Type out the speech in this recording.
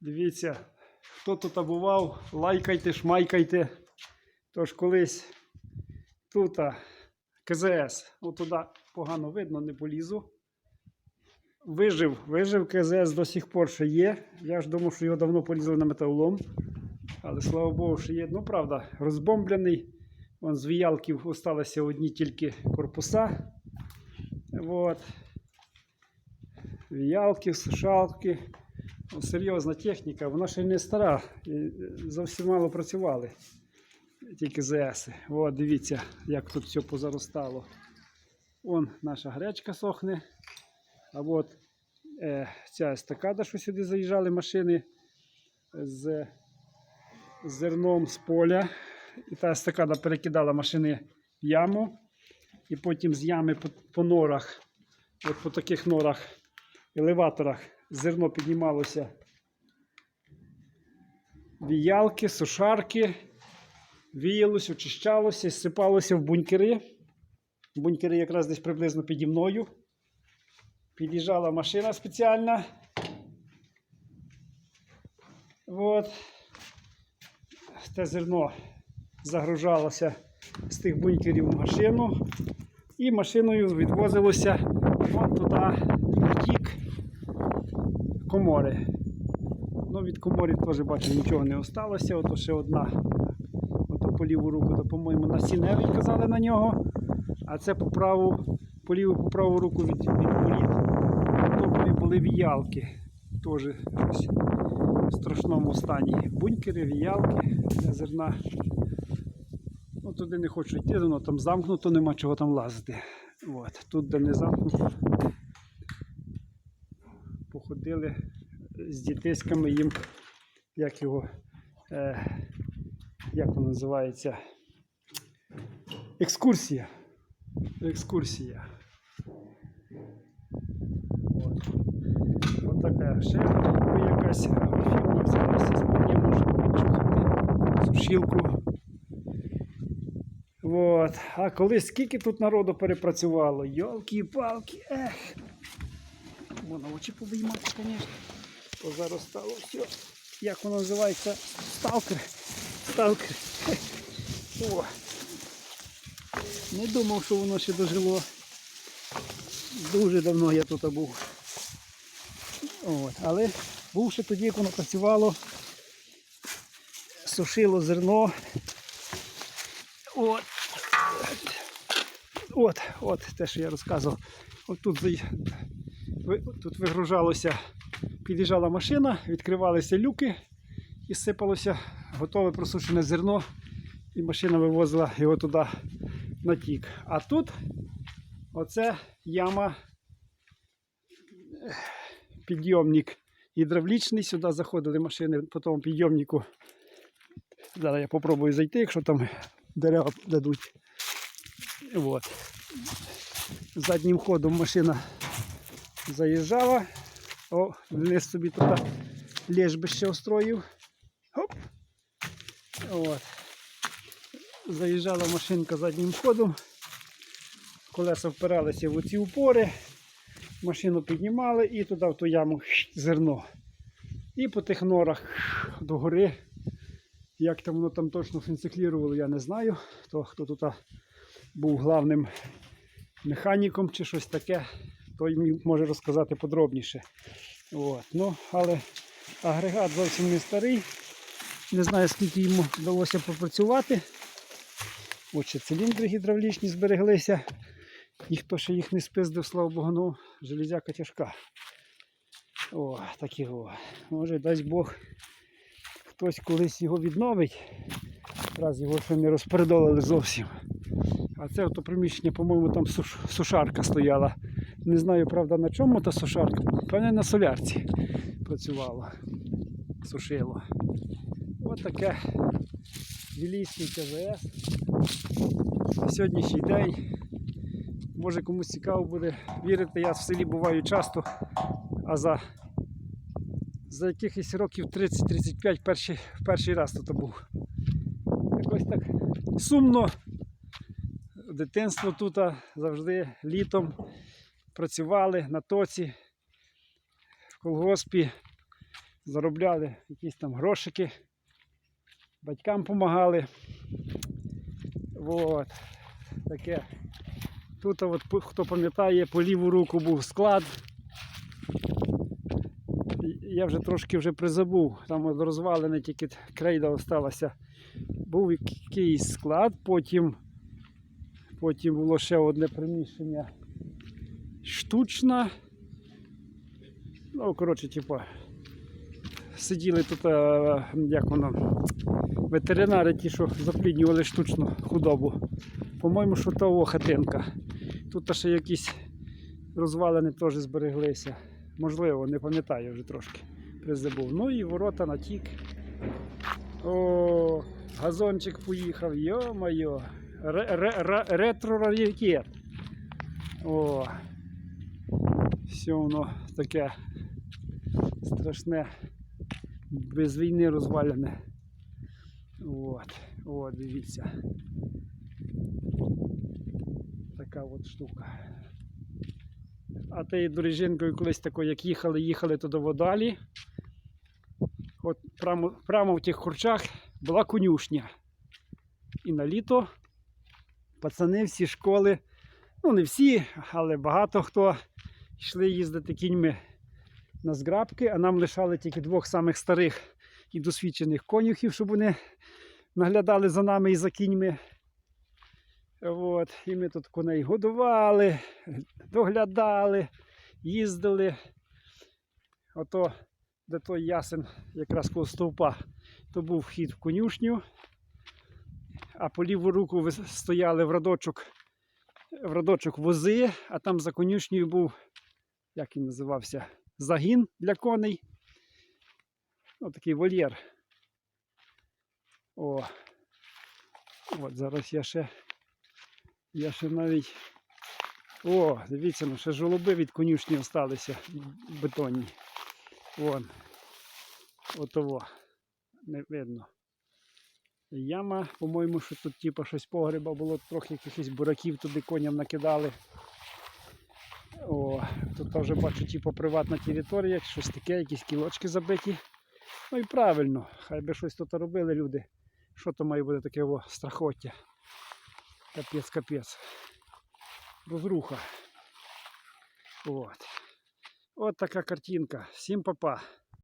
Дивіться, хто тут бував, лайкайте, шмайкайте. Тож колись тут КЗС, отуди погано видно, не полізу. Вижив, вижив КЗС до сих пор ще є. Я ж думав, що його давно полізли на металолом. Але слава Богу, що є. Ну, правда, розбомблений. Вон з віялків залишилися одні тільки корпуса. Вот. Віялки, сушалки. Ну, серйозна техніка, вона ще не стара. і, е, Зовсім мало працювали. Тільки ЗС. От, дивіться, як тут все позаростало. Вон наша гречка сохне. А от е, ця естакада, що сюди заїжджали машини з зерном з поля. І та естакада перекидала машини в яму. І потім з ями по, по норах, от по таких норах, елеваторах, зерно піднімалося. Віялки, сушарки, віялося, очищалося, сипалося в бункери. Бункери якраз десь приблизно піді мною. Під'їжджала машина спеціальна. От. Те зерно загружалося з тих бункерів в машину. І машиною відвозилося вон туди в тік комори. Ну, від комори теж бачу, нічого не осталося. Ото ще одна. Ото по ліву руку, то, по-моєму, насінневий казали на нього. А це по праву, по ліву, по праву руку від, політ. Топові були віялки. Теж в страшному стані. Бункери, віялки для зерна. Ну, туди не хочу йти, воно там замкнуто, нема чого там лазити. От. Тут, де не замкнуто, походили з дітиськами їм, як його, е, як воно називається? Екскурсія. Екскурсія. От. От така ще якась фірма взялася з мені, можна почухати сушілку. От. А коли скільки тут народу перепрацювало? Йолки-палки, ех. Можна очі повиймати, звісно. Позаростало все. Як воно називається? Сталкер. Сталкер. О. Не думав, що воно ще дожило. Дуже давно я тут був. От. Але був ще тоді, як воно працювало, сушило зерно. От. От, от те, що я розказував. От тут, тут вигружалося, під'їжджала машина, відкривалися люки і сипалося готове просушене зерно, і машина вивозила його туди на тік. А тут оце яма, підйомник гідравлічний, сюди заходили машини по тому підйомнику. Зараз я попробую зайти, якщо там дерева дадуть. От. Заднім ходом машина заїжджала. О, вниз собі туди лежбище устроїв. Хоп. От. Заїжджала машинка заднім ходом. Колеса впиралися в оці упори. Машину піднімали і туди в ту яму зерно. І по тих норах догори. Як там воно там точно фінциклірувало, я не знаю. То, хто тут був главним механіком чи щось таке, той може розказати подробніше. От. Ну, але агрегат зовсім не старий. Не знаю, скільки йому вдалося попрацювати. От ще циліндри гідравлічні збереглися. Ніхто ще їх не спиздив, слава Богу, ну, железяка тяжка. О, такі о. Може, дасть Бог, хтось колись його відновить, раз його ще не розпередолили зовсім. А це ото приміщення, по-моєму, там суш, сушарка стояла. Не знаю, правда, на чому та сушарка. Певне на солярці працювала. Сушило. Ось таке Вілійський КЗС. На сьогоднішній день. Може комусь цікаво буде вірити, я в селі буваю часто, а за, за якихось років 30-35 перший, перший раз тут був. Якось так сумно. Дитинство тут завжди літом працювали на тоці, в колгоспі, заробляли якісь там грошики, батькам допомагали. Вот. Таке. Тут, от, хто пам'ятає, по ліву руку був склад. Я вже трошки вже призабув, там от тільки крейда осталася. Був якийсь склад, потім, потім було ще одне приміщення штучне. Ну, коротше, типу, сиділи тут, е, як воно, ветеринари ті, що запліднювали штучну худобу. По-моєму, що того хатинка. Тут ще якісь розвалини теж збереглися. Можливо, не пам'ятаю вже трошки. Призабув. Ну і ворота натік. О, газончик поїхав, йо-моє. Ре- ре- ре- Ретро-раритет. О. Все воно таке страшне. Без війни розвалене. От, от, дивіться. Така от штука. А тією доріжинкою колись такою, як їхали, їхали туди водалі. От прямо, прямо в тих курчах була конюшня. І на літо пацани всі школи, ну не всі, але багато хто йшли їздити кіньми на зграбки, а нам лишали тільки двох самих старих і досвідчених конюхів, щоб вони наглядали за нами і за кіньми. От, і ми тут коней годували, доглядали, їздили. Ото, де той ясен, якраз коло стовпа, то був вхід в конюшню. А по ліву руку стояли в радочок, в радочок вози, а там за конюшнею був, як він називався, загін для коней. Ну, такий вольєр. О. От зараз я ще. Я ще навіть. О, дивіться, ну ще жолоби від конюшні залишилися бетонні. Вон. Отово. Не видно. Яма, по-моєму, що тут типу, щось погреба було, трохи якихось бураків туди коням накидали. Тут вже бачу, типу, приватна територія, щось таке, якісь кілочки забиті. Ну і правильно, хай би щось тут робили люди. Що то має бути таке страхоття? Капець, капець. Розруха. От. От така картинка. Всім па-па.